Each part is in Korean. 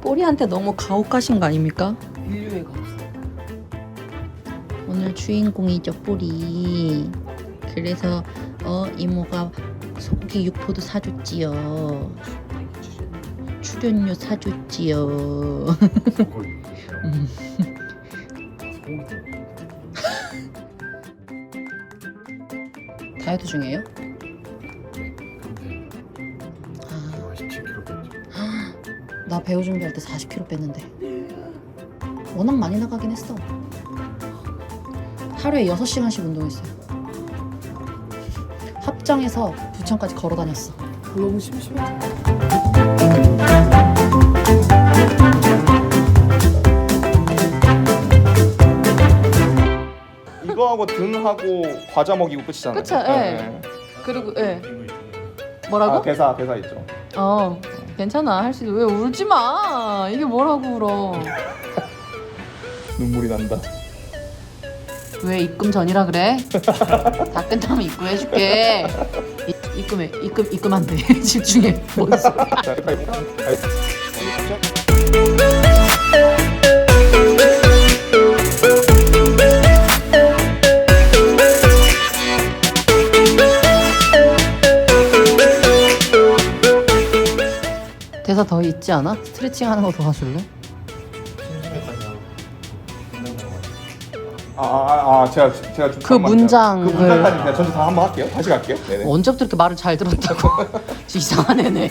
뽀리한테 너무 가혹하신 거 아닙니까? 인류애가 없어. 오늘 주인공이죠 뽀리 그래서 어 이모가 소고기 육포도 사줬지요 출연료 사줬지요 음. 다이어트 중이에요? 아, 17kg 뺐죠. 나 배우 준비할 때 40kg 뺐는데 워낙 많이 나가긴 했어 하루에 6시간씩 운동했어요 합정에서 부천까지 걸어 다녔어 너무 심심해. 이거하고 등하고 과자 먹이고 끝이잖아요. 그쵸, 예. 그리고 예 뭐라고? 아, 대사 대사 있죠. 어 괜찮아. 할 수 있어. 왜 울지 마. 이게 뭐라고 울어. 눈물이 난다. 왜 입금 전이라 그래? 다 끝나면 입금해줄게. 이- 입금해. 입금 입금 안돼 집중해. 뭔 소리야. 자, 대사 더 있지 않아? 스트레칭 하는 거 도와줄래? 아, 아, 아, 제가 제가 좀 그 잠깐만요. 문장을- 그 문장까지 그냥 전체 다 한번 할게요. 다시 갈게요. 네네. 언제부터 이렇게 말을 잘 들었다고 이상한 애네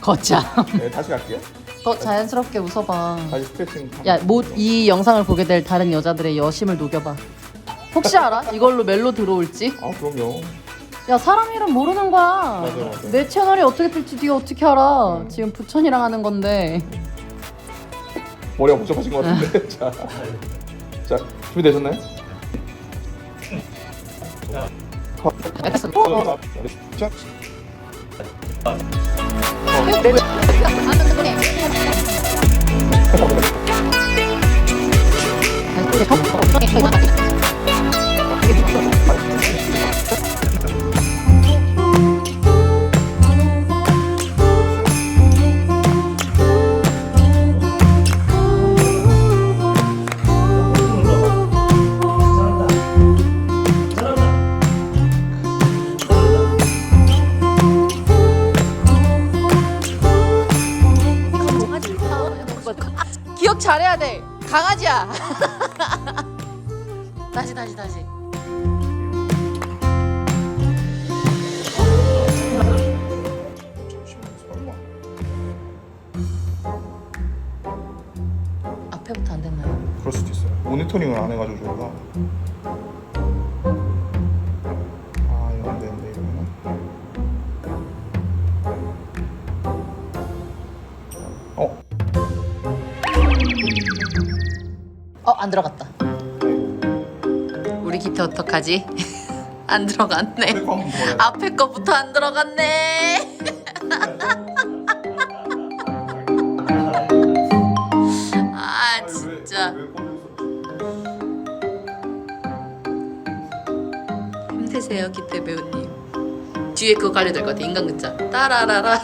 거참 네, 다시 갈게요. 더 자연스럽게 웃어봐 다시 스트레칭. 한번. 야, 뭐, 이 영상을 보게 될 다른 여자들의 여심을 녹여봐. 혹시 알아? 이걸로 멜로 들어올지? 아, 그럼요. 야, 사람 이름 모르는 거야. 맞아, 맞아. 내 채널이 어떻게 될지 네가 어떻게 알아? 지금 부천이랑 하는 건데. 머리가 복잡하신 것 같은데. 자, 자 준비 되셨나요? 알겠어. 어, 자, 돼. 강아지야. 다시 다시 다시. 앞에부터 안 됐나요? 그럴 수도 있어요. 모니터링을 안 해가지고 저희가. 어, 안 들어갔다. 우리 기태 어떡하지? 안 들어갔네. 한번. 앞에 거부터 안 들어갔네. 아 진짜 힘내세요 기태 배우님. 뒤에 그거 깔려 될것 같아 인간 글자. 따라라라.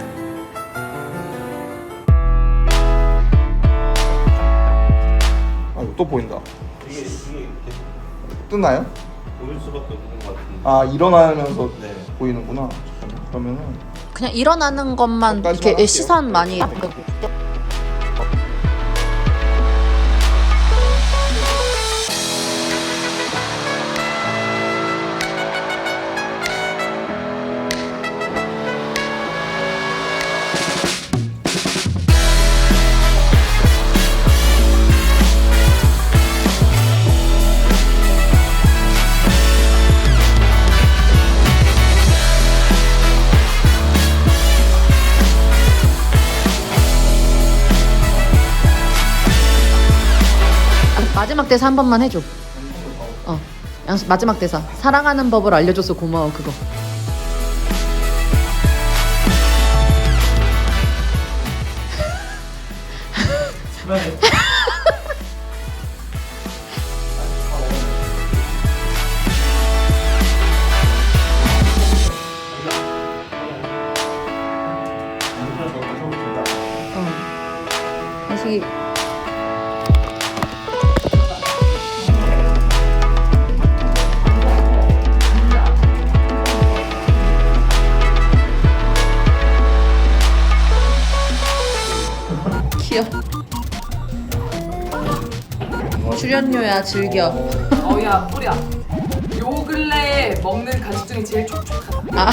또 보인다. 이게 이게 계속 뜨나요? 보일 수밖에 없는 것 같은데. 아, 일어나면서 네. 보이는구나. 잠깐만. 그러면은 그냥 일어나는 것만 여기까지만 이렇게 할게요. 시선 많이. 마지막 대사 한 번만 해줘. 어, 양수 마지막 대사. 사랑하는 법을 알려줘서 고마워 그거. 어, 즐겨. 출연료야 즐겨. 어야 뿌리야. 요 근래에 먹는 간식 중에 제일 촉촉하다. 아,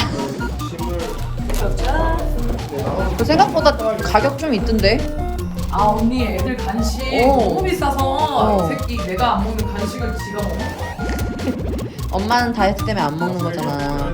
짜잔. 그 생각보다 가격 좀 있던데. 아 언니 애들 간식 오. 너무 비싸서 어. 새끼 내가 안 먹는 간식을 지가 먹는 거야. 엄마는 다이어트 때문에 안 먹는 아, 거잖아.